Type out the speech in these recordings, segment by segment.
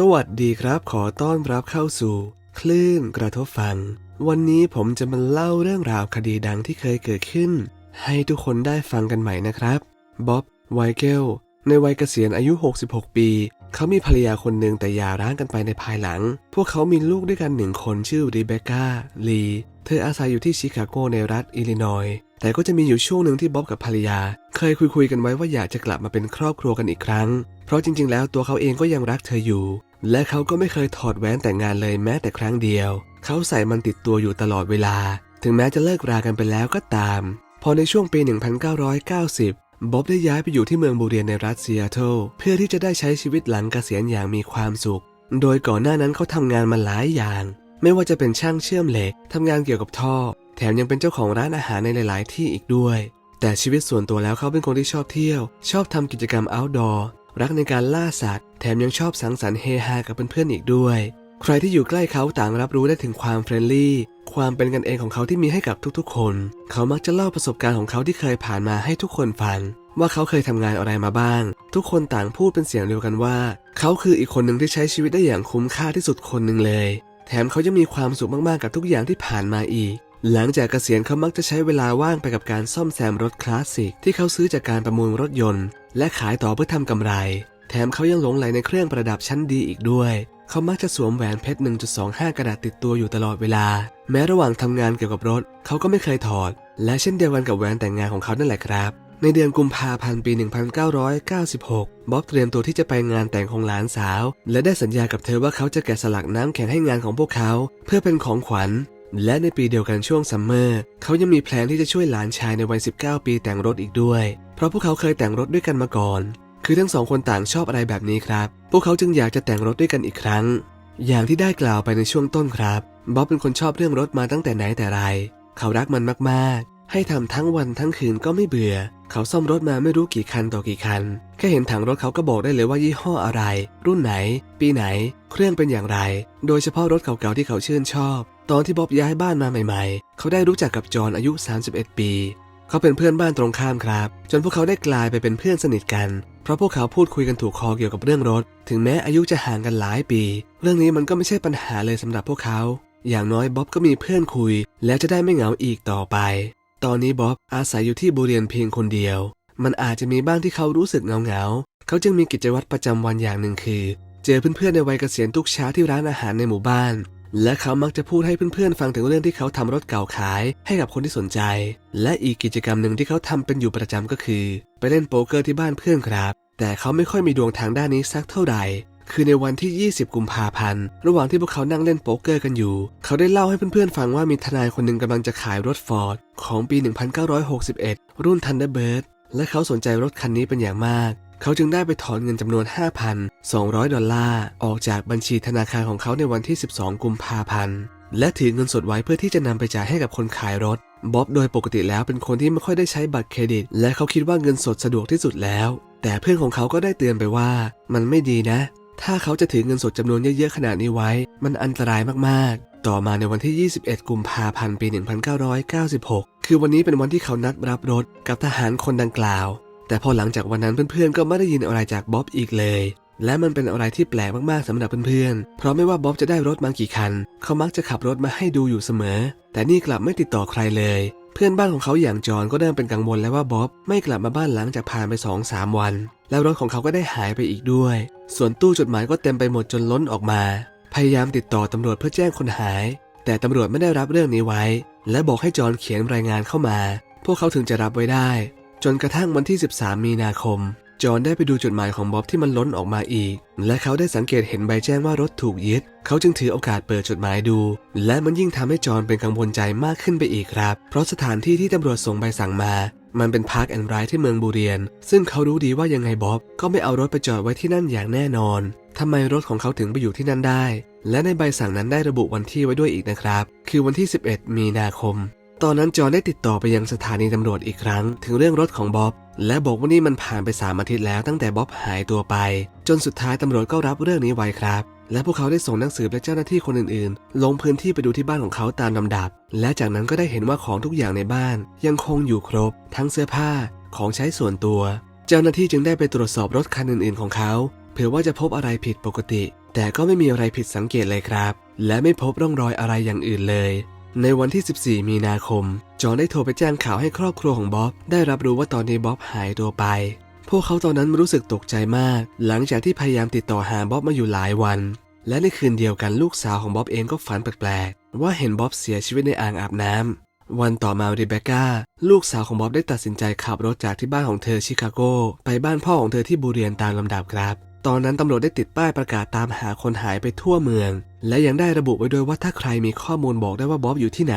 สวัสดีครับ ขอต้อนรับเข้าสู่ คลื่นกระทบฟัง วันนี้ผมจะมาเล่าเรื่องราวคดีดังที่เคยเกิดขึ้น ให้ทุกคนได้ฟังกันใหม่นะครับบ๊อบไวเกลในวัยเกษียณอายุ 66 ปี เขามีภรรยาคนหนึ่งแต่หย่าร้างกันไปในภายหลัง พวกเขามีลูกด้วยกันหนึ่งคนชื่อรีเบคก้าลี เธออาศัยอยู่ที่ชิคาโกในรัฐอิลลินอย์ แต่ก็จะมีอยู่ช่วงหนึ่งที่บ๊อบกับภรรยา เคยคุยคุยๆกันไว้ว่าอยากจะกลับมาเป็นครอบครัวกันอีกครั้ง เพราะจริง ๆ แล้วตัวเขาเองก็ยังรักเธออยู่ และเขาก็ไม่เคยถอดแหวนแต่งงานเลยแม้แต่ครั้งเดียว เขาใส่มันติดตัวอยู่ตลอดเวลา ถึงแม้จะเลิกรากันไปแล้วก็ตาม พอในช่วงปี 1990บ๊อบได้ย้ายไปอยู่ที่เมืองบูเรียนในรัฐซีแอตเทิลเพื่อที่จะได้ใช้ชีวิตหลังเกษียณอย่างมีความสุข โดยก่อนหน้านั้นเขาทำงานมาหลายอย่าง ไม่ว่าจะเป็นช่างเชื่อมเหล็กทำงานเกี่ยวกับท่อ แถมยังเป็นเจ้าของร้านอาหารในหลาย ๆ ที่อีกด้วย แต่ชีวิตส่วนตัวแล้วเขาเป็นคนที่ชอบเที่ยว ชอบทำกิจกรรม outdoor รักในการล่าสัตว์ แถมยังชอบสังสรรค์เฮฮากับเพื่อน ๆ อีกด้วย ใครที่อยู่ใกล้เขาต่างรับรู้ได้ถึงความเฟรนลี่ความเป็นกันเองของเขาที่มีให้กับทุกๆ คน เขามักจะเล่าประสบการณ์ของเขาที่เคยผ่านมาให้ทุกคนฟัง ว่าเขาเคยทำงานอะไรมาบ้าง ทุกคนต่างพูดเป็นเสียงเดียวกันว่า เขาคืออีกคนหนึ่งที่ใช้ชีวิตได้อย่างคุ้มค่าที่สุดคนหนึ่งเลย แถมเขายังมีความสุขมากๆกับทุกอย่างที่ผ่านมาอีก หลังจากเกษียณเขามักจะใช้เวลาว่างไปกับการซ่อมแซมรถคลาสสิกที่เขาซื้อจากการประมูลรถยนต์ และขายต่อเพื่อทำกำไร แถมเขายังหลงไหลในเครื่องประดับชั้นดีอีกด้วย เขามักจะสวมแหวนเพชร 1.25 กระดาษติดตัวอยู่ตลอดเวลา แม้ระหว่างทำงานเกี่ยวกับรถ เขาก็ไม่เคยถอด และเช่นเดียวกันกับแหวนแต่งงานของเขานั่นแหละครับ ในเดือนกุมภาพันธ์ปี 1996 บ๊อบเตรียมตัวที่จะไปงานแต่งของหลานสาว และได้สัญญากับเธอว่าเขาจะแกะสลักน้ำแข็งให้งานของพวกเขา เพื่อเป็นของขวัญ และในปีเดียวกันช่วงซัมเมอร์เขายังมีแพลนที่จะช่วยหลานชายในวัย 19 ปีแต่งรถอีกด้วย เพราะพวกเขาเคยแต่งรถด้วยกันมาก่อน คือทั้งสองคนต่างชอบอะไรแบบนี้ครับ พวกเขาจึงอยากจะแต่งรถด้วยกันอีกครั้ง อย่างที่ได้กล่าวไปในช่วงต้นครับบ๊อบเป็นคนชอบเรื่องรถมาตั้งแต่ไหนแต่ไร เขารักมันมากๆ ให้ทำทั้งวันทั้งคืนก็ไม่เบื่อ เขาซ่อมรถมาไม่รู้กี่คันต่อกี่คัน แค่เห็นถังรถเขาก็บอกได้เลยว่ายี่ห้ออะไร รุ่นไหน ปีไหน เครื่องเป็นอย่างไร โดยเฉพาะรถเก่าๆที่เขาชื่นชอบ ตอนที่บ๊อบย้ายบ้านมาใหม่ๆ เขาได้รู้จักกับจอห์นอายุ 31 ปี เขาเป็นเพื่อนบ้านตรงข้ามครับ จนพวกเขาได้กลายไปเป็นเพื่อนสนิทกัน เพราะพวกเขาพูดคุยกันถูกคอเกี่ยวกับเรื่องรถ ถึงแม้อายุจะห่างกันหลายปี เรื่องนี้มันก็ไม่ใช่ปัญหาเลยสำหรับพวกเขา อย่างน้อยบ๊อบก็มีเพื่อนคุย แล้วจะได้ไม่เหงาอีกต่อไป ตอนนี้บ๊อบอาศัยอยู่ที่บูเรียนเพียงคนเดียว มันอาจจะมีบ้างที่เขารู้สึกเหงาๆ เขาจึงมีกิจวัตรประจำวันอย่างหนึ่งคือ เจอเพื่อนๆในวัยเกษียณทุกเช้าที่ร้านอาหารในหมู่บ้าน และเขามักจะพูดให้เพื่อนๆ ฟังถึงเรื่องที่เขาทำรถเก่าขายให้กับคนที่สนใจ และอีกกิจกรรมหนึ่งที่เขาทำเป็นอยู่ประจำก็คือ ไปเล่นโป๊กเกอร์ที่บ้านเพื่อนครับ แต่เขาไม่ค่อยมีดวงทางด้านนี้สักเท่าไหร่คือในวันที่ 20 กุมภาพันธ์ ระหว่างที่พวกเขานั่งเล่นโป๊กเกอร์กันอยู่ เขาได้เล่าให้เพื่อนๆ ฟังว่ามีทนายคนหนึ่งกำลังจะขายรถฟอร์ดของปี 1961 รุ่น Thunderbird และเขาสนใจรถคันนี้เป็นอย่างมาก เขาจึงได้ไปถอนเงินจำนวน 5,200 ดอลลาร์ออกจากบัญชีธนาคารของเขาในวันที่ 12 กุมภาพันธ์ และถือเงินสดไว้เพื่อที่จะนำไปจ่ายให้กับคนขายรถ บ๊อบโดยปกติแล้วเป็นคนที่ไม่ค่อยได้ใช้บัตรเครดิต และเขาคิดว่าเงินสดสะดวกที่สุดแล้ว แต่เพื่อนของเขาก็ได้เตือนไปว่า มันไม่ดีนะ ถ้าเขาจะถือเงินสดจำนวนเยอะๆขนาดนี้ไว้ มันอันตรายมากๆ ต่อมาในวันที่ 21 กุมภาพันธ์ ปี 1996 คือวันนี้เป็นวันที่เขานัดรับรถกับทหารคนดังกล่าว แต่พอหลังจากวันนั้นเพื่อนๆก็ไม่ได้ยินอะไรจากบ๊อบอีกเลย และมันเป็นอะไรที่แปลกมากๆสำหรับเพื่อนๆ เพราะไม่ว่าบ๊อบจะได้รถมากี่คัน เขามักจะขับรถมาให้ดูอยู่เสมอ แต่นี่กลับไม่ติดต่อใครเลย เพื่อนบ้านของเขาอย่างจอห์นก็เริ่มเป็นกังวลแล้วว่าบ๊อบไม่กลับมาบ้านหลังจากผ่านไป2อสามวัน แล้วรถของเขาก็ได้หายไปอีกด้วย ส่วนตู้จดหมายก็เต็มไปหมดจนล้นออกมา พยายามติดต่อตำรวจเพื่อแจ้งคนหาย แต่ตำรวจไม่ได้รับเรื่องนี้ไว้ และบอกให้จอห์นเขียนรายงานเข้ามา พวกเขาถึงจะรับไว้ได้ จนกระทั่งวันที่ 13 มีนาคม จอห์นได้ไปดูจดหมายของบ๊อบที่มันล้นออกมาอีก และเขาได้สังเกตเห็นใบแจ้งว่ารถถูกยึด เขาจึงถือโอกาสเปิดจดหมายดู และมันยิ่งทำให้จอห์นเป็นกังวลใจมากขึ้นไปอีกครับ เพราะสถานที่ที่ตำรวจส่งใบสั่งมา มันเป็นพาร์คแอนด์ไรที่เมืองบูเรียน ซึ่งเขารู้ดีว่ายังไงบ๊อบก็ไม่เอารถไปจอดไว้ที่นั่นอย่างแน่นอนทำไมรถของเขาถึงไปอยู่ที่นั่นได้ และในใบสั่งนั้นได้ระบุวันที่ไว้ด้วยอีกนะครับ คือวันที่ 11 มีนาคม ตอนนั้นจอห์นได้ติดต่อไปยังสถานีตำรวจอีกครั้ง ถึงเรื่องรถของบ๊อบ และบอกว่านี่มันผ่านไปสามอาทิตย์แล้วตั้งแต่บ๊อบหายตัวไป จนสุดท้ายตำรวจก็รับเรื่องนี้ไว้ครับ และพวกเขาได้ส่งนักสืบและเจ้าหน้าที่คนอื่นๆ ลงพื้นที่ไปดูที่บ้านของเขาตามลำดับ และจากนั้นก็ได้เห็นว่าของทุกอย่างในบ้าน ยังคงอยู่ครบ ทั้งเสื้อผ้าของใช้ส่วนตัว เจ้าหน้าที่จึงได้ไปตรวจสอบรถคันอื่นๆ ของเขาเผื่อว่าจะพบอะไรผิดปกติ แต่ก็ไม่มีอะไรผิดสังเกตเลยครับ และไม่พบร่องรอยอะไรอย่างอื่นเลย ในวันที่ 14 มีนาคม จอห์นได้โทรไปแจ้งข่าวให้ครอบครัวของบ๊อบ ได้รับรู้ว่าตอนนี้บ๊อบหายตัวไป พวกเขาตอนนั้นรู้สึกตกใจมาก หลังจากที่พยายามติดต่อหาบ๊อบมาอยู่หลายวัน และในคืนเดียวกันลูกสาวของบ๊อบเองก็ฝันแปลกๆ ว่าเห็นบ๊อบเสียชีวิตในอ่างอาบน้ำวันต่อมาริเบคก้า ลูกสาวของบ๊อบได้ตัดสินใจขับรถจากที่บ้านของเธอชิคาโก ไปบ้านพ่อของเธอที่บูเรียนตามลำดับครับ ตอนนั้นตำรวจได้ติดป้ายประกาศตามหาคนหายไปทั่วเมือง และยังได้ระบุไว้ด้วยว่าถ้าใครมีข้อมูลบอกได้ว่าบ๊อบอยู่ที่ไหน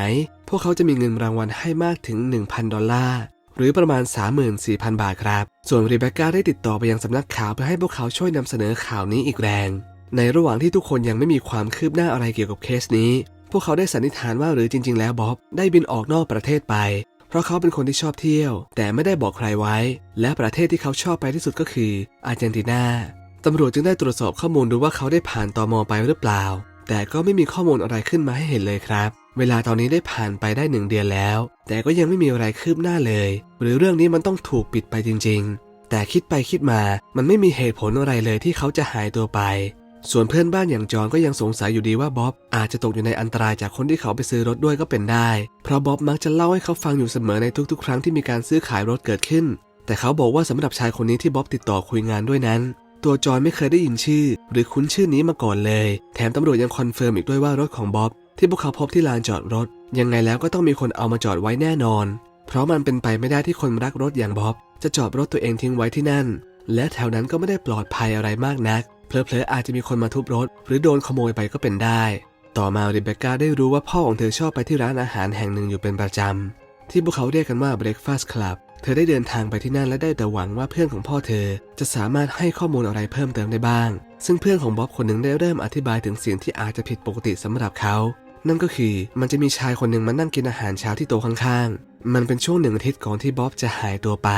พวกเขาจะมีเงินรางวัลให้มากถึง 1,000 ดอลลาร์หรือประมาณ 34,000 บาทครับ ส่วนรีเบคก้าได้ติดต่อไปยังสำนักข่าวเพื่อให้พวกเขาช่วยนำเสนอข่าวนี้อีกแรง ในระหว่างที่ทุกคนยังไม่มีความคืบหน้าอะไรเกี่ยวกับเคสนี้ พวกเขาได้สันนิษฐานว่าหรือจริง ๆ แล้วบ๊อบได้บินออกนอกประเทศไป เพราะเขาเป็นคนที่ชอบเที่ยว แต่ไม่ได้บอกใครไว้ และประเทศที่เขาชอบไปที่สุดก็คืออาร์เจนตินา ตำรวจจึงได้ตรวจสอบข้อมูลดูว่าเขาได้ผ่านตอมอไปหรือเปล่า แต่ก็ไม่มีข้อมูลอะไรขึ้นมาให้เห็นเลยครับ เวลาตอนนี้ได้ผ่านไปได้หนึ่งเดือนแล้ว แต่ก็ยังไม่มีอะไรคืบหน้าเลย หรือเรื่องนี้มันต้องถูกปิดไปจริง ๆ แต่คิดไปคิดมามันไม่มีเหตุผลอะไรเลยที่เขาจะหายตัวไป ส่วนเพื่อนบ้านอย่างจอห์นก็ยังสงสัยอยู่ดีว่าบ๊อบอาจจะตกอยู่ในอันตรายจากคนที่เขาไปซื้อรถด้วยก็เป็นได้ เพราะบ๊อบมักจะเล่าให้เขาฟังอยู่เสมอในทุกๆ ครั้งที่มีการซื้อขายรถเกิดขึ้น แต่เขาบอกว่าสำหรับชายคนนี้ที่บ๊อบติดต่อคุยงานด้วยนั้น ตัวจอห์นไม่เคยได้ยินชื่อ หรือคุ้นชื่อนี้มาก่อนเลย แถมตำรวจยังคอนเฟิร์มอีกด้วยว่ารถของบ๊อบที่พวกเขาพบที่ลานจอดรถ ยังไงแล้วก็ต้องมีคนเอามาจอดไว้แน่นอน เพราะมันเป็นไปไม่ได้ที่คนรักรถอย่างบ๊อบ จะจอดรถตัวเองทิ้งไว้ที่นั่น และแถวนั้นก็ไม่ได้ปลอดภัยอะไรมากนักเพลอๆอาจจะมีคนมาทุบรถ หรือโดนขโมยไปก็เป็นได้ ต่อมาริเบคก้าได้รู้ว่าพ่อของเธอชอบไปที่ร้านอาหารแห่งหนึ่งอยู่เป็นประจำที่พวกเขาเรียกกันว่า Breakfast Club เธอได้เดินทางไปที่นั่นและได้แต่หวังว่าเพื่อนของพ่อเธอจะสามารถให้ข้อมูลอะไรเพิ่มเติมได้บ้าง ซึ่งเพื่อนของบ๊อบคนหนึ่งได้เริ่มอธิบายถึงสิ่งที่อาจจะผิดปกติสำหรับเขา นั่นก็คือมันจะมีชายคนหนึ่งมานั่งกินอาหารเช้าที่โต๊ะข้างๆ มันเป็นช่วงหนึ่งอาทิตย์ก่อนที่บ๊อบจะหายตัวไป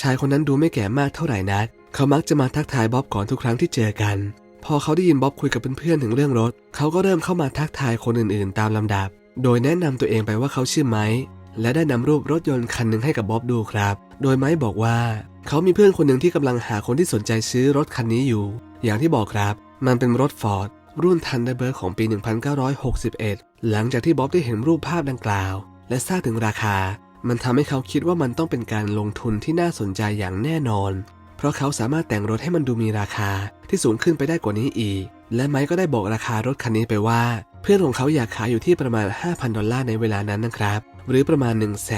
ชายคนนั้นดูไม่แก่มากเท่าไหร่นัก เขามักจะมาทักทายบ๊อบก่อนทุกครั้งที่เจอกัน พอเขาได้ยินบ๊อบคุยกับเพื่อนๆถึงเรื่องรถ เขาก็เริ่มเข้ามาทักทายคนอื่นๆ ตามลำดับ โดยแนะนำตัวเองไปว่าเขาชื่อไมค์ และได้นำรูปรถยนต์คันหนึ่งให้กับบ๊อบดูครับ โดยไมค์บอกว่า เขามีเพื่อนคนหนึ่งที่กำลังหาคนที่สนใจซื้อรถคันนี้อยู่ อย่างที่บอกครับ มันเป็นรถฟอร์ดรุ่นทันเดอร์เบิร์ของปี 1961 หลังจากที่บ๊อบได้เห็นรูปภาพดังกล่าว และทราบถึงราคา มันทำให้เขาคิดว่ามันต้องเป็นการลงทุนที่น่าสนใจอย่างแน่นอน เพราะเขาสามารถแต่งรถให้มันดูมีราคาที่สูงขึ้นไปได้กว่านี้อีก และไมค์ก็ได้บอกราคารถคันนี้ไปว่า เพื่อนของเขาอยากขายอยู่ที่ประมาณ 5,000 ดอลลาร์ในเวลานั้นนะครับ หรือประมาณ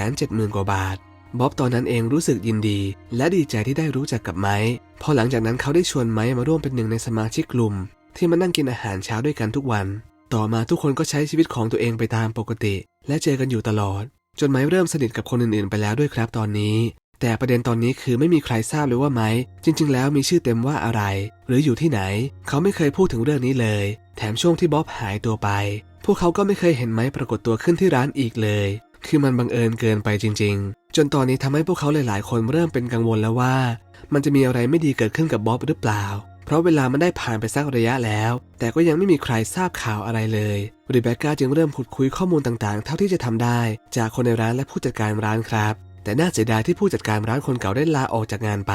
170,000 กว่าบาทบ๊อบตอนนั้นเองรู้สึกยินดี และดีใจที่ได้รู้จักกับไมค์พอหลังจากนั้นเขาได้ชวนไมค์มาร่วมเป็นหนึ่งในสมาชิกกลุ่ม ที่มานั่งกินอาหารเช้าด้วยกันทุกวัน ต่อมาทุกคนก็ใช้ชีวิตของตัวเองไปตามปกติ และเจอกันอยู่ตลอด จนไมค์เริ่มสนิทกับคนอื่นๆ ไปแล้วด้วยครับตอนนี้ แต่ประเด็นตอนนี้คือไม่มีใครทราบเลยว่าไมค์จริง ๆ แล้วมีชื่อเต็มว่าอะไร หรืออยู่ที่ไหน เขาไม่เคยพูดถึงเรื่องนี้เลย แถมช่วงที่บ๊อบหายตัวไป พวกเขาก็ไม่เคยเห็นไมค์ปรากฏตัวขึ้นที่ร้านอีกเลย คือมันบังเอิญเกินไปจริง ๆ จนตอนนี้ทำให้พวกเขาหลายๆ คนเริ่มเป็นกังวลแล้วว่า มันจะมีอะไรไม่ดีเกิดขึ้นกับบ๊อบหรือเปล่า เพราะเวลามันได้ผ่านไปสักระยะแล้ว แต่ก็ยังไม่มีใครทราบข่าวอะไรเลยริเบคก้าจึงเริ่มขุดคุยข้อมูลต่างๆ เท่าที่จะทำได้ จากคนในร้านและผู้จัดการร้านครับ แต่น่าเสียดายที่ผู้จัดการร้านคนเก่าได้ลาออกจากงานไป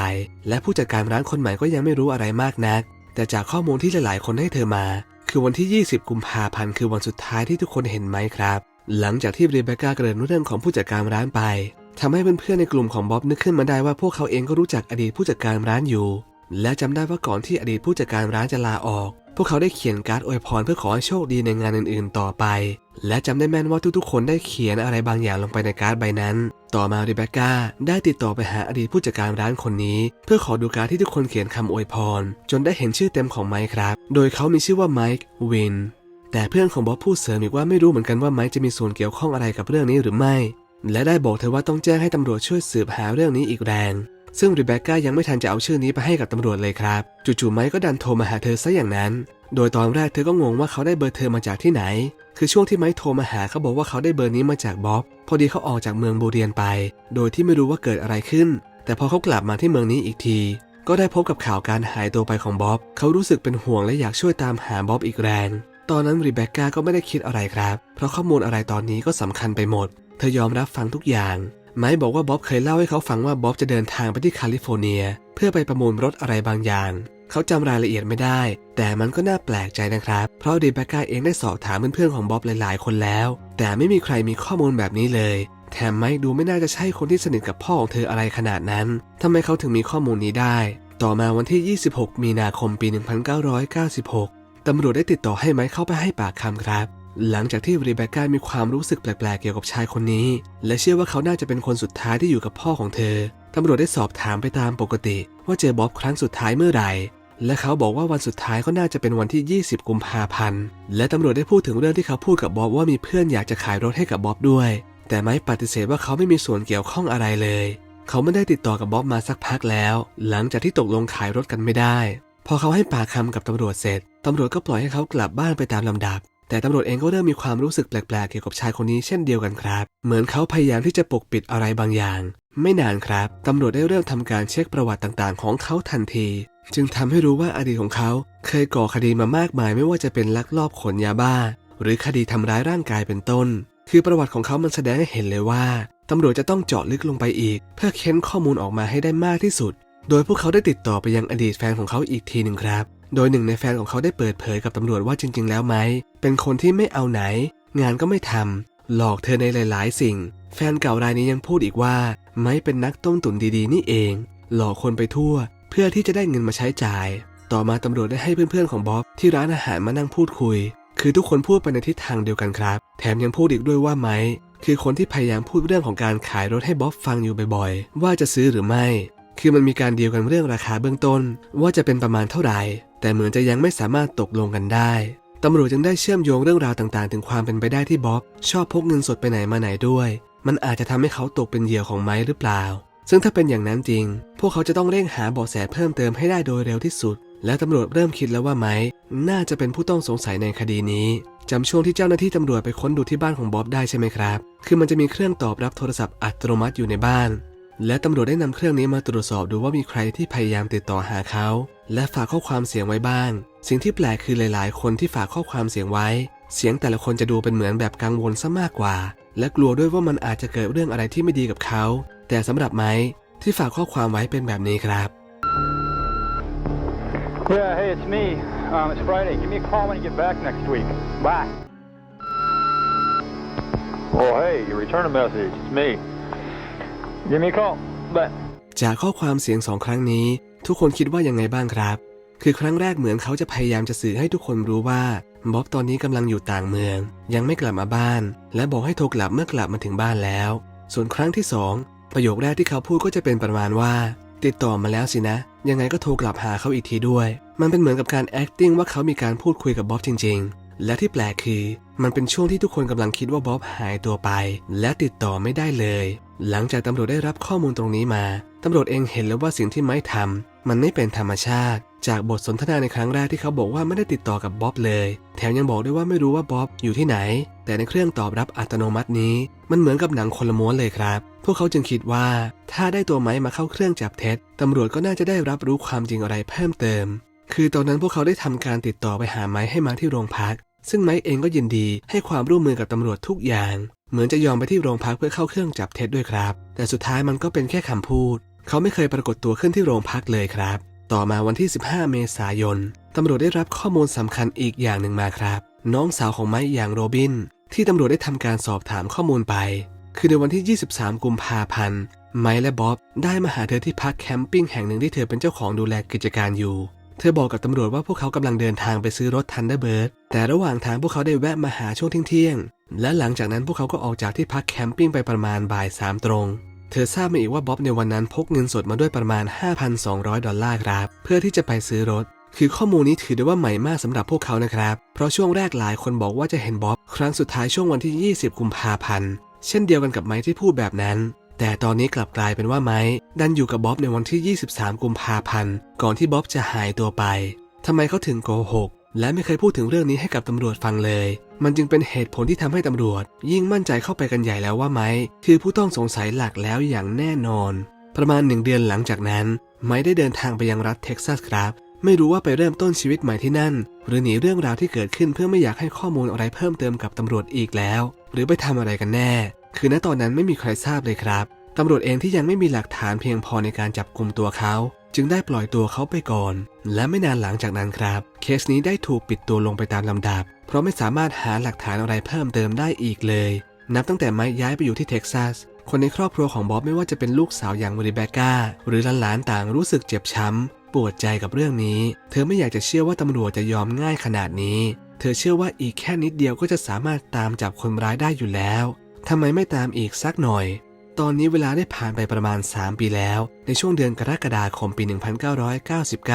และผู้จัดการร้านคนใหม่ก็ยังไม่รู้อะไรมากนัก แต่จากข้อมูลที่หลายๆคนให้เธอมา คือวันที่ 20 กุมภาพันธ์คือวันสุดท้ายที่ทุกคนเห็นไหมครับ หลังจากที่เรเบคก้าเกริ่นเรื่องของผู้จัดการร้านไปทำให้เพื่อนๆในกลุ่มของบ๊อบนึกขึ้นมาได้ว่าพวกเขาเองก็รู้จักอดีตผู้จัดการร้านอยู่ และจำได้ว่าก่อนที่อดีตผู้จัดการร้านจะลาออก พวกเขาได้เขียนการ์ดอวยพรเพื่อขอให้โชคดีในงานอื่นๆ ต่อไป และจำได้แม่นว่าทุกๆ คนได้เขียนอะไรบางอย่างลงไปในการ์ดใบนั้น ต่อมาริเบคก้าได้ติดต่อไปหาอดีตผู้จัดการร้านคนนี้ เพื่อขอดูการ์ดที่ทุกคนเขียนคำอวยพร จนได้เห็นชื่อเต็มของไมค์ครับ โดยเขามีชื่อว่าไมค์วินแต่เพื่อนของบ๊อบพูดเสริมอีกว่าไม่รู้เหมือนกันว่าไมค์จะมีส่วนเกี่ยวข้องอะไรกับเรื่องนี้หรือไม่ และได้บอกเธอว่าต้องแจ้งให้ตำรวจช่วยสืบหาเรื่องนี้อีกแรง ซึ่งริเบคก้ายังไม่ทันจะเอาชื่อนี้ไปให้กับตำรวจเลยครับ จู่ๆไมค์ก็ดันโทรมาหาเธอซะอย่างนั้น โดยตอนแรกเธอก็งงว่าเขาได้เบอร์เธอมาจากที่ไหน คือช่วงที่ไมค์โทรมาหาเขาบอกว่าเขาได้เบอร์นี้มาจากบ๊อบ พอดีเขาออกจากเมืองบูเรียนไป โดยที่ไม่รู้ว่าเกิดอะไรขึ้น แต่พอเขากลับมาที่เมืองนี้อีกที ก็ได้พบกับข่าวการหายตัวไปของบ๊อบ เขารู้สึกเป็นห่วงและอยากช่วยตามหาบ๊อบอีกแรง ตอนนั้นริเบคก้าก็ไม่ได้คิดอะไรครับ เพราะข้อมูลอะไรตอนนี้ก็สำคัญไปหมด เธอยอมรับฟังทุกอย่าง ไมค์บอกว่าบ๊อบเคยเล่าให้เขาฟังว่าบ๊อบจะเดินทางไปที่แคลิฟอร์เนีย เพื่อไปประมูลรถอะไรบางอย่าง เขาจำรายละเอียดไม่ได้ แต่มันก็น่าแปลกใจนะครับ เพราะรีเบก้าเองได้สอบถามเพื่อนๆของบ๊อบหลายๆ คนแล้ว แต่ไม่มีใครมีข้อมูลแบบนี้เลย แถมไมค์ดูไม่น่าจะใช่คนที่สนิทกับพ่อของเธออะไรขนาดนั้นทำไมเขาถึงมีข้อมูลนี้ได้ ต่อมาวันที่ 26 มีนาคมปี 1996ตำรวจได้ติดต่อให้ไมค์เข้าไปให้ปากคำครับ หลังจากที่รีเบคก้ามีความรู้สึกแปลกๆเกี่ยวกับชายคนนี้ และเชื่อว่าเขาน่าจะเป็นคนสุดท้ายที่อยู่กับพ่อของเธอ ตำรวจได้สอบถามไปตามปกติ ว่าเจอบ๊อบครั้งสุดท้ายเมื่อไหร่และเขาบอกว่าวันสุดท้ายก็น่าจะเป็นวันที่ 20 กุมภาพันธ์ และตำรวจได้พูดถึงเรื่องที่เขาพูดกับบ๊อบว่ามีเพื่อนอยากจะขายรถให้กับบ๊อบด้วย แต่ไมค์ปฏิเสธว่าเขาไม่มีส่วนเกี่ยวข้องอะไรเลย เขาไม่ได้ติดต่อกับบ๊อบมาสักพักแล้ว หลังจากที่ตกลงขายรถกันไม่ได้ พอเขาให้ปากคำกับตำรวจเสร็จ ตำรวจก็ปล่อยให้เขากลับบ้านไปตามลำดับ แต่ตำรวจเองก็เริ่มมีความรู้สึกแปลกๆ เกี่ยวกับชายคนนี้เช่นเดียวกันครับ เหมือนเขาพยายามที่จะปกปิดอะไรบางอย่าง ไม่นานครับตำรวจได้เริ่มทำการเช็คประวัติต่างๆ ของเขาทันที จึงทำให้รู้ว่าอดีตของเขา เคยก่อคดีมามากมายไม่ว่าจะเป็นลักลอบขนยาบ้า หรือคดีทำร้ายร่างกายเป็นต้น คือประวัติของเขามันแสดงให้เห็นเลยว่าตำรวจจะต้องเจาะลึกลงไปอีก เพื่อเค้นข้อมูลออกมาให้ได้มากที่สุด โดยพวกเขาได้ติดต่อไปยังอดีตแฟนของเขาอีกทีหนึ่งครับ โดยหนึ่งในแฟนของเขาได้เปิดเผยกับตำรวจว่าจริง ๆ แล้วไหมเป็นคนที่ไม่เอาไหน งานก็ไม่ทำหลอกเธอในหลาย ๆ สิ่ง แฟนเก่ารายนี้ยังพูดอีกว่า ไม้เป็นนักต้มตุ๋นดีๆ นี่เอง หลอกคนไปทั่ว เพื่อที่จะได้เงินมาใช้จ่าย ต่อมาตำรวจได้ให้เพื่อน ๆ ของบ๊อบที่ร้านอาหารมานั่งพูดคุย คือทุกคนพูดไปในทิศทางเดียวกันครับ แถมยังพูดอีกด้วยว่าไม้คือคนที่พยายามพูดเรื่องของการขายรถให้บ๊อบฟังอยู่บ่อยๆ ว่าจะซื้อหรือไม่ คือมันมีการเดียวกันเรื่องราคาเบื้องต้น ว่าจะเป็นประมาณเท่าไหร่ แต่เหมือนจะยังไม่สามารถตกลงกันได้ตำรวจจึงได้เชื่อมโยงเรื่องราวต่างๆ ถึงความเป็นไปได้ที่บ๊อบ ชอบพกเงินสดไปไหนมาไหนด้วย มันอาจจะทำให้เขาตกเป็นเหยื่อของไม้หรือเปล่า ซึ่งถ้าเป็นอย่างนั้นจริง พวกเขาจะต้องเร่งหาเบาะแสเพิ่มเติมให้ได้โดยเร็วที่สุด และตำรวจเริ่มคิดแล้วว่าไม้น่าจะเป็นผู้ต้องสงสัยในคดีนี้จำช่วงที่เจ้าหน้าที่ตำรวจไปค้นดูที่บ้านของบ๊อบได้ใช่ไหมครับ คือมันจะมีเครื่องตอบรับโทรศัพท์อัตโนมัติอยู่ในบ้าน และตำรวจได้นำเครื่องนี้มาตรวจสอบดูว่ามีใครที่พยายามติดต่อหาเขา และฝากข้อความเสียงไว้บ้าง สิ่งที่แปลกคือหลาย ๆ คนที่ฝากข้อความเสียงไว้ เสียงแต่ละคนจะดูเป็นเหมือนแบบกังวลซะมากกว่า และกลัวด้วยว่ามันอาจจะเกิดเรื่องอะไรที่ไม่ดีกับเขา แต่สำหรับไม้ที่ฝากข้อความไว้เป็นแบบนี้ครับ Yeah, hey, it's me. Um, it's Friday. Give me a call when you get back next week. Bye. Oh, hey, you return a message. It's me. Give me a call. Bye. จากข้อความเสียงสองครั้งนี้ ทุกคนคิดว่ายังไงบ้างครับ คือครั้งแรกเหมือนเขาจะพยายามจะสื่อให้ทุกคนรู้ว่าบ๊อบตอนนี้กำลังอยู่ต่างเมือง ยังไม่กลับมาบ้าน และบอกให้โทรกลับเมื่อกลับมาถึงบ้านแล้ว ส่วนครั้งที่สองประโยคแรกที่เขาพูดก็จะเป็นประมาณว่า ติดต่อมาแล้วสินะ ยังไงก็โทรกลับหาเขาอีกทีด้วย มันเป็นเหมือนกับการ acting ว่าเขามีการพูดคุยกับบ๊อบจริง ๆ และที่แปลกคือ มันเป็นช่วงที่ทุกคนกำลังคิดว่าบ๊อบหายตัวไป และติดต่อไม่ได้เลย หลังจากตำรวจได้รับข้อมูลตรงนี้มาตำรวจเองเห็นแล้วว่าสิ่งที่ไม้ทำ มันไม่เป็นธรรมชาติ จากบทสนทนาในครั้งแรกที่เขาบอกว่าไม่ได้ติดต่อกับบ๊อบเลย แถมยังบอกด้วยว่าไม่รู้ว่าบ๊อบอยู่ที่ไหน แต่ในเครื่องตอบรับอัตโนมัตินี้ มันเหมือนกับหนังคนละม้วนเลยครับ พวกเขาจึงคิดว่า ถ้าได้ตัวไม้มาเข้าเครื่องจับเท็จตำรวจก็น่าจะได้รับรู้ความจริงอะไรเพิ่มเติม คือตอนนั้นพวกเขาได้ทำการติดต่อไปหาไม้ให้มาที่โรงพัก ซึ่งไม้เองก็ยินดีให้ความร่วมมือกับตำรวจทุกอย่าง เหมือนจะยอมไปที่โรงพักเพื่อเข้าเครื่องจับเท็จด้วยครับ แต่สุดท้ายมันก็เป็นแค่คำพูด เขาไม่เคยปรากฏตัวขึ้นที่โรงพักเลยครับ ต่อมาวันที่ 15 เมษายนตำรวจได้รับข้อมูลสำคัญอีกอย่างหนึ่งมาครับ น้องสาวของไม้อย่างโรบิน ที่ตำรวจได้ทำการสอบถามข้อมูลไป คือในวันที่ 23 กุมภาพันธ์ไมค์และบ๊อบได้มาหาเธอที่พักแคมปิ้งแห่งหนึ่งที่เธอเป็นเจ้าของดูแลกิจการอยู่ เธอบอกกับตำรวจว่าพวกเขากำลังเดินทางไปซื้อรถทันเดอร์เบิร์ดแต่ระหว่างทางพวกเขาได้แวะมาหาช่วงเที่ยงและหลังจากนั้นพวกเขาก็ออกจากที่พักแคมปิ้งไปประมาณบ่ายสามตรง เธอทราบมาอีกว่าบ๊อบในวันนั้นพกเงินสดมาด้วยประมาณ 5,200 ดอลลาร์ครับ เพื่อที่จะไปซื้อรถ คือข้อมูลนี้ถือได้ว่าใหม่มากสำหรับพวกเขานะครับ เพราะช่วงแรกหลายคนบอกว่าจะเห็นบ๊อบครั้งสุดท้ายช่วงวันที่ 20 กุมภาพันธ์ เช่นเดียวกันกับไม้ที่พูดแบบนั้น แต่ตอนนี้กลับกลายเป็นว่าไม้ดันอยู่กับบ๊อบในวันที่ 23 กุมภาพันธ์ ก่อนที่บ๊อบจะหายตัวไปทำไมเขาถึงโกหก และไม่เคยพูดถึงเรื่องนี้ให้กับตำรวจฟังเลย มันจึงเป็นเหตุผลที่ทำให้ตำรวจ ยิ่งมั่นใจเข้าไปกันใหญ่แล้วว่าไม้คือผู้ต้องสงสัยหลักแล้วอย่างแน่นอน ประมาณหนึ่งเดือนหลังจากนั้น ไม้ได้เดินทางไปยังรัฐเท็กซัสครับ ไม่รู้ว่าไปเริ่มต้นชีวิตใหม่ที่นั่น หรือหนีเรื่องราวที่เกิดขึ้นเพื่อไม่อยากให้ข้อมูลอะไรเพิ่มเติมกับตำรวจอีกแล้ว หรือไปทำอะไรกันแน่ คือณตอนนั้นไม่มีใครทราบเลยครับตำรวจเองที่ยังไม่มีหลักฐานเพียงพอในการจับกลุ่มตัวเขา จึงได้ปล่อยตัวเขาไปก่อน และไม่นานหลังจากนั้นครับ เคสนี้ได้ถูกปิดตัวลงไปตามลำดับ เพราะไม่สามารถหาหลักฐานอะไรเพิ่มเติมได้อีกเลย นับตั้งแต่ไมค์ย้ายไปอยู่ที่เท็กซัสคนในครอบครัวของบ๊อบไม่ว่าจะเป็นลูกสาวอย่างรีเบก้าหรือหลานๆต่างรู้สึกเจ็บช้ำ ปวดใจกับเรื่องนี้ เธอไม่อยากจะเชื่อว่าตำรวจจะยอมง่ายขนาดนี้ เธอเชื่อว่าอีกแค่นิดเดียวก็จะสามารถตามจับคนร้ายได้อยู่แล้วทำไมไม่ตามอีกสักหน่อย ตอนนี้เวลาได้ผ่านไปประมาณ 3 ปีแล้ว ในช่วงเดือนกรกฎาคมปี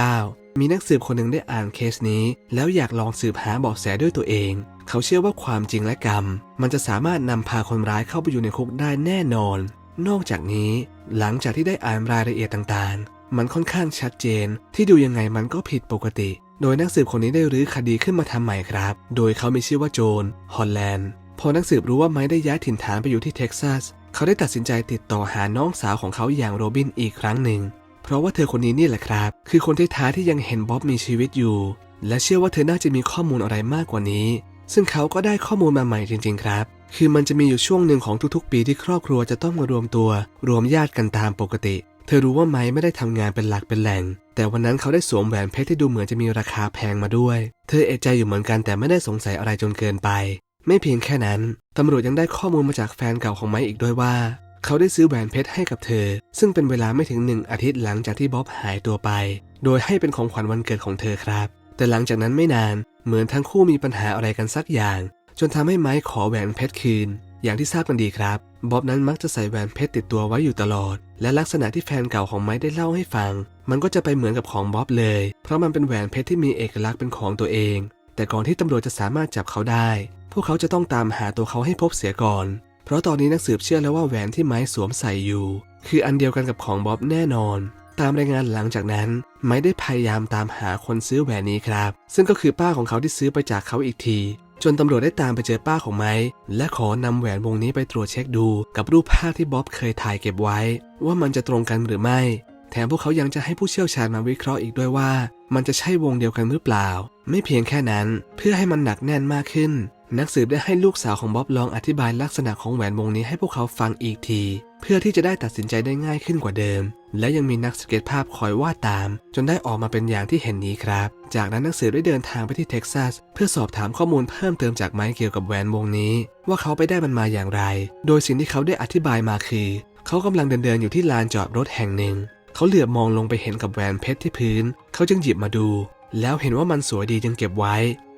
1999 มีนักสืบคนหนึ่งได้อ่านเคสนี้ แล้วอยากลองสืบหาเบาะแสด้วยตัวเอง เขาเชื่อว่าความจริงและกรรม มันจะสามารถนำพาคนร้ายเข้าไปอยู่ในคุกได้แน่นอน นอกจากนี้ หลังจากที่ได้อ่านรายละเอียดต่างๆ มันค่อนข้างชัดเจน ที่ดูยังไงมันก็ผิดปกติ โดยนักสืบคนนี้ได้รื้อคดีขึ้นมาทำใหม่ครับ โดยเขามีชื่อว่าโจนฮอลแลนด์พอนักสืบรู้ว่าไม้ได้ย้ายถิ่นฐานไปอยู่ที่เท็กซัส เขาได้ตัดสินใจติดต่อหาน้องสาวของเขาอย่างโรบินอีกครั้งหนึ่ง เพราะว่าเธอคนนี้นี่แหละครับ คือคนที่ท้าที่ยังเห็นบ๊อบมีชีวิตอยู่ และเชื่อว่าเธอน่าจะมีข้อมูลอะไรมากกว่านี้ ซึ่งเขาก็ได้ข้อมูลมาใหม่จริง ๆ ครับ คือมันจะมีอยู่ช่วงหนึ่งของทุกๆ ปีที่ครอบครัวจะต้องมารวมตัว รวมญาติกันตามปกติ เธอรู้ว่าไม้ไม่ได้ทำงานเป็นหลักเป็นแหล่ง แต่วันนั้นเขาได้สวมแหวนเพชรที่ดูเหมือนจะมีราคาแพงมาด้วย เธอเอะใจอยู่เหมือนกันแต่ไม่ได้สงสัยอะไรจนเกินไป ไม่เพียงแค่นั้น ตำรวจยังได้ข้อมูลมาจากแฟนเก่าของไม้อีกด้วยว่า เขาได้ซื้อแหวนเพชรให้กับเธอ ซึ่งเป็นเวลาไม่ถึงหนึ่งอาทิตย์หลังจากที่บ๊อบหายตัวไป โดยให้เป็นของขวัญวันเกิดของเธอครับ แต่หลังจากนั้นไม่นาน เหมือนทั้งคู่มีปัญหาอะไรกันสักอย่าง จนทำให้ไม้ขอแหวนเพชรคืน อย่างที่ทราบกันดีครับ บ๊อบนั้นมักจะใส่แหวนเพชรติดตัวไว้อยู่ตลอด และลักษณะที่แฟนเก่าของไม้ได้เล่าให้ฟัง มันก็จะไปเหมือนกับของบ๊อบเลย เพราะมันเป็นแหวนเพชรที่มีเอกลักษณ์เป็นของตัวเองแต่ก่อนที่ตำรวจจะสามารถจับเขาได้ วกเขาจะต้องตามหาตัวเขาให้พบเสียก่อน เพราะตอนนี้นักสืบเชื่อแล้วว่าแหวนที่ไม้สวมใส่อยู่ คืออันเดียวกันกับของบ๊อบแน่นอน ตามรายงานหลังจากนั้น ไม้ได้พยายามตามหาคนซื้อแหวนนี้ครับ ซึ่งก็คือป้าของเขาที่ซื้อไปจากเขาอีกที จนตำรวจได้ตามไปเจอป้าของไม้และขอนำแหวนวงนี้ไปตรวจเช็คดู กับรูปภาพที่บ๊อบเคยถ่ายเก็บไว้ ว่ามันจะตรงกันหรือไม่ แถมพวกเขายังจะให้ผู้เชี่ยวชาญมาวิเคราะห์อีกด้วยว่า มันจะใช่วงเดียวกันหรือเปล่า ไม่เพียงแค่นั้น เพื่อให้มันหนักแน่นมากขึ้น นักสืบได้ให้ลูกสาวของบ๊อบลองอธิบายลักษณะของแหวนวงนี้ให้พวกเขาฟังอีกที เพื่อที่จะได้ตัดสินใจได้ง่ายขึ้นกว่าเดิม และยังมีนักสเก็ตภาพคอยวาดตาม จนได้ออกมาเป็นอย่างที่เห็นนี้ครับ จากนั้นนักสืบได้เดินทางไปที่เท็กซัส เพื่อสอบถามข้อมูลเพิ่มเติมจากไม้เกี่ยวกับแหวนวงนี้ ว่าเขาไปได้มันมาอย่างไร โดยสิ่งที่เขาได้อธิบายมาคือ เขากำลังเดินเดินๆอยู่ที่ลานจอดรถแห่งหนึ่ง เขาเหลือบมองลงไปเห็นกับแหวนเพชรที่พื้น เขาจึงหยิบมาดูแล้วเห็นว่ามันสวยดีจึงเก็บไว้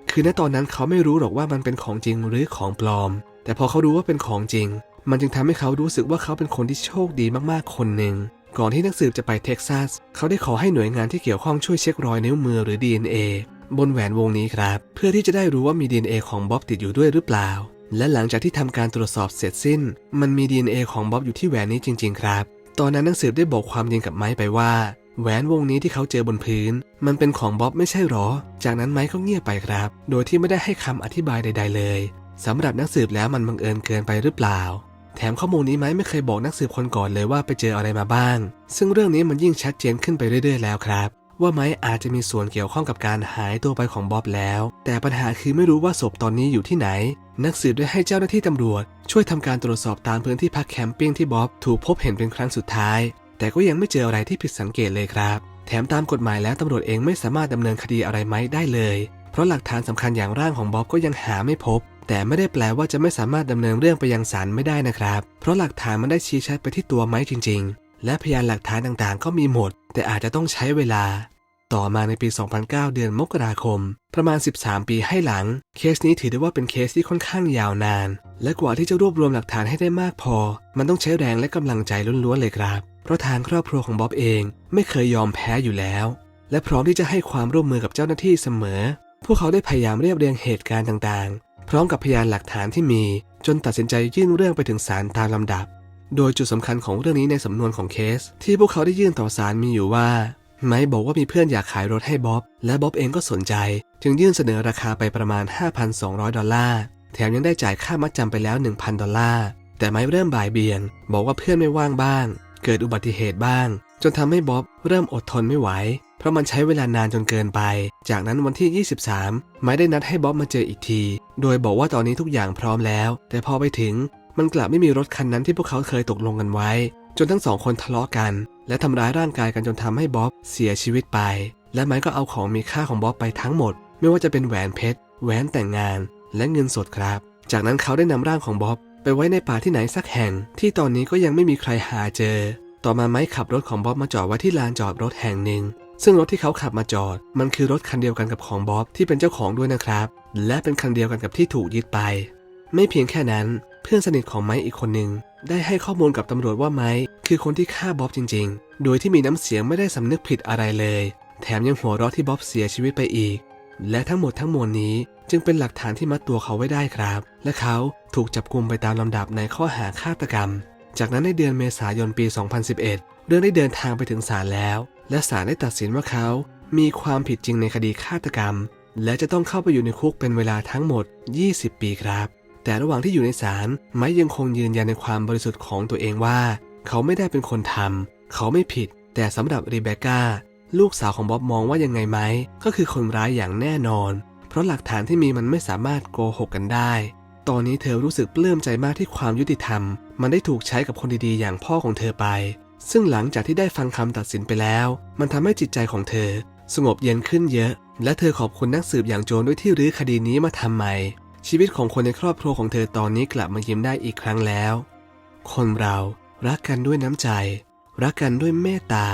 คือณตอนนั้นเขาไม่รู้หรอกว่ามันเป็นของจริงหรือของปลอม แต่พอเขารู้ว่าเป็นของจริง มันจึงทำให้เขารู้สึกว่าเขาเป็นคนที่โชคดีมากๆคนหนึ่งก่อนที่นักสืบจะไปเท็กซัส เขาได้ขอให้หน่วยงานที่เกี่ยวข้องช่วยเช็ครอยนิ้วมือหรือ DNA บนแหวนวงนี้ครับ เพื่อที่จะได้รู้ว่ามี DNA ของบ๊อบติดอยู่ด้วยหรือเปล่า และหลังจากที่ทำการตรวจสอบเสร็จสิ้น มันมี DNA ของบ๊อบอยู่ที่แหวนนี้จริง ๆ ครับ ตอนนั้นนักสืบได้บอกความจริงกับไม้ไปว่า แหวนวงนี้ที่เขาเจอบนพื้น มันเป็นของบ๊อบไม่ใช่หรอ จากนั้นไม้ก็เงียบไปครับ โดยที่ไม่ได้ให้คำอธิบายใด ๆ เลยสำหรับนักสืบแล้วมันบังเอิญเกินไปหรือเปล่า แถมข้อมูลนี้ไม้ไม่เคยบอกนักสืบคนก่อนเลยว่าไปเจออะไรมาบ้าง ซึ่งเรื่องนี้มันยิ่งชัดเจนขึ้นไปเรื่อย ๆ แล้วครับว่าไม้อาจจะมีส่วนเกี่ยวข้องกับการหายตัวไปของบ๊อบแล้ว แต่ปัญหาคือไม่รู้ว่าศพตอนนี้อยู่ที่ไหน นักสืบได้ให้เจ้าหน้าที่ตำรวจ ช่วยทำการตรวจสอบตามพื้นที่พักแคมปิ้งที่บ๊อบถูกพบเห็นเป็นครั้งสุดท้าย แต่ก็ยังไม่เจออะไรที่ผิดสังเกตเลยครับ แถมตามกฎหมายแล้วตำรวจเองไม่สามารถดำเนินคดีอะไรไหมได้เลย เพราะหลักฐานสำคัญอย่างร่างของบ๊อบก็ยังหาไม่พบ แต่ไม่ได้แปลว่าจะไม่สามารถดำเนินเรื่องไปยังศาลไม่ได้นะครับ เพราะหลักฐานมันได้ชี้ชัดไปที่ตัวไม้จริง ๆ และพยานหลักฐานต่างๆ ก็มีหมด แต่อาจจะต้องใช้เวลาต่อมาในปี 2009 เดือนมกราคม ประมาณ 13 ปีให้หลัง เคสนี้ถือได้ว่าเป็นเคสที่ค่อนข้างยาวนาน และกว่าที่จะรวบรวมหลักฐานให้ได้มากพอ มันต้องใช้แรงและกำลังใจล้วนๆเลยครับ ราะทางครอบครัวของบ๊อบเองไม่เคยยอมแพ้อยู่แล้ว และพร้อมที่จะให้ความร่วมมือกับเจ้าหน้าที่เสมอ พวกเขาได้พยายามเรียบเรียงเหตุการณ์ต่างๆ พร้อมกับพยานหลักฐานที่มี จนตัดสินใจยื่นเรื่องไปถึงศาลตามลำดับ โดยจุดสำคัญของเรื่องนี้ในสำนวนของเคส ที่พวกเขาได้ยื่นต่อศาลมีอยู่ว่าไมค์บอกว่ามีเพื่อนอยากขายรถให้บ๊อบและบ๊อบเองก็สนใจ จึงยื่นเสนอราคาไปประมาณ 5,200 ดอลลาร์แถมยังได้จ่ายค่ามัดจำไปแล้ว 1,000 ดอลลาร์แต่ไมค์เริ่มบ่ายเบียง บอกว่าเพื่อนไม่ว่างบ้าง เกิดอุบัติเหตุบ้าง จนทำให้บ๊อบเริ่มอดทนไม่ไหว เพราะมันใช้เวลานานจนเกินไป จากนั้นวันที่ 23 ไมค์ได้นัดให้บ๊อบมาเจออีกที โดยบอกว่าตอนนี้ทุกอย่างพร้อมแล้ว แต่พอไปถึงมันกลับไม่มีรถคันนั้นที่พวกเขาเคยตกลงกันไว้ จนทั้งสองคนทะเลาะกัน และทำร้ายร่างกายกันจนทำให้บ๊อบเสียชีวิตไป และไมค์ก็เอาของมีค่าของบ๊อบไปทั้งหมด ไม่ว่าจะเป็นแหวนเพชรแหวนแต่งงาน และเงินสดครับ จากนั้นเขาได้นำร่างของบ๊อบ ไปไว้ในป่าที่ไหนสักแห่ง ที่ตอนนี้ก็ยังไม่มีใครหาเจอ ต่อมาไมค์ขับรถของบ๊อบมาจอดไว้ที่ลานจอดรถแห่งหนึ่ง ซึ่งรถที่เขาขับมาจอด มันคือรถคันเดียวกันกับของบ๊อบที่เป็นเจ้าของด้วยนะครับ และเป็นคันเดียวกันกับที่ถูกยึดไป ไม่เพียงแค่นั้น เพื่อนสนิทของไมค์อีกคนหนึ่งได้ให้ข้อมูลกับตำรวจว่าไมค์คือคนที่ฆ่าบ๊อบจริง ๆ โดยที่มีน้ำเสียงไม่ได้สำนึกผิดอะไรเลย แถมยังหัวเราะที่บ๊อบเสียชีวิตไปอีก และทั้งหมดทั้งมวลนี้จึงเป็นหลักฐานที่มัดตัวเขาไว้ได้ครับ และเขาถูกจับกุมไปตามลำดับในข้อหาฆาตกรรม จากนั้นในเดือนเมษายนปี 2011 เรื่องได้เดินทางไปถึงศาลแล้ว และศาลได้ตัดสินว่าเขา มีความผิดจริงในคดีฆาตกรรม และจะต้องเข้าไปอยู่ในคุกเป็นเวลาทั้งหมด 20 ปีครับ แต่ระหว่างที่อยู่ในศาลไม้ยังคงยืนยันในความบริสุทธิ์ของตัวเองว่า เขาไม่ได้เป็นคนทำเขาไม่ผิด แต่สำหรับรีเบคก้า ลูกสาวของบ๊อบมองว่ายังไงไหม ก็คือคนร้ายอย่างแน่นอน เพราะหลักฐานที่มีมันไม่สามารถโกหกกันได้ ตอนนี้เธอรู้สึกปลื้มใจมากที่ความยุติธรรม มันได้ถูกใช้กับคนดีๆ อย่างพ่อของเธอไป ซึ่งหลังจากที่ได้ฟังคำตัดสินไปแล้ว มันทำให้จิตใจของเธอ สงบเย็นขึ้นเยอะ และเธอขอบคุณนักสืบอย่างโจนด้วยที่รื้อคดีนี้มาทำใหม่ชีวิตของคนในครอบครัวของเธอตอนนี้กลับมายิ้มได้อีกครั้งแล้ว คนเรารักกันด้วยน้ำใจ รักกันด้วยเมตตา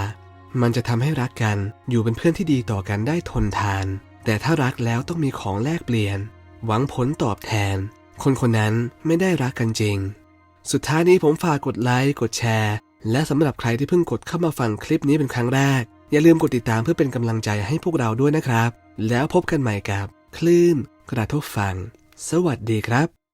มันจะทำให้รักกันอยู่เป็นเพื่อนที่ดีต่อกันได้ทนทาน แต่ถ้ารักแล้วต้องมีของแลกเปลี่ยน หวังผลตอบแทน คนคนนั้นไม่ได้รักกันจริง สุดท้ายนี้ผมฝากกดไลค์กดแชร์ และสำหรับใครที่เพิ่งกดเข้ามาฟังคลิปนี้เป็นครั้งแรก อย่าลืมกดติดตามเพื่อเป็นกำลังใจให้พวกเราด้วยนะครับ แล้วพบกันใหม่กับ คลื่นกระทบฟัง สวัสดีครับ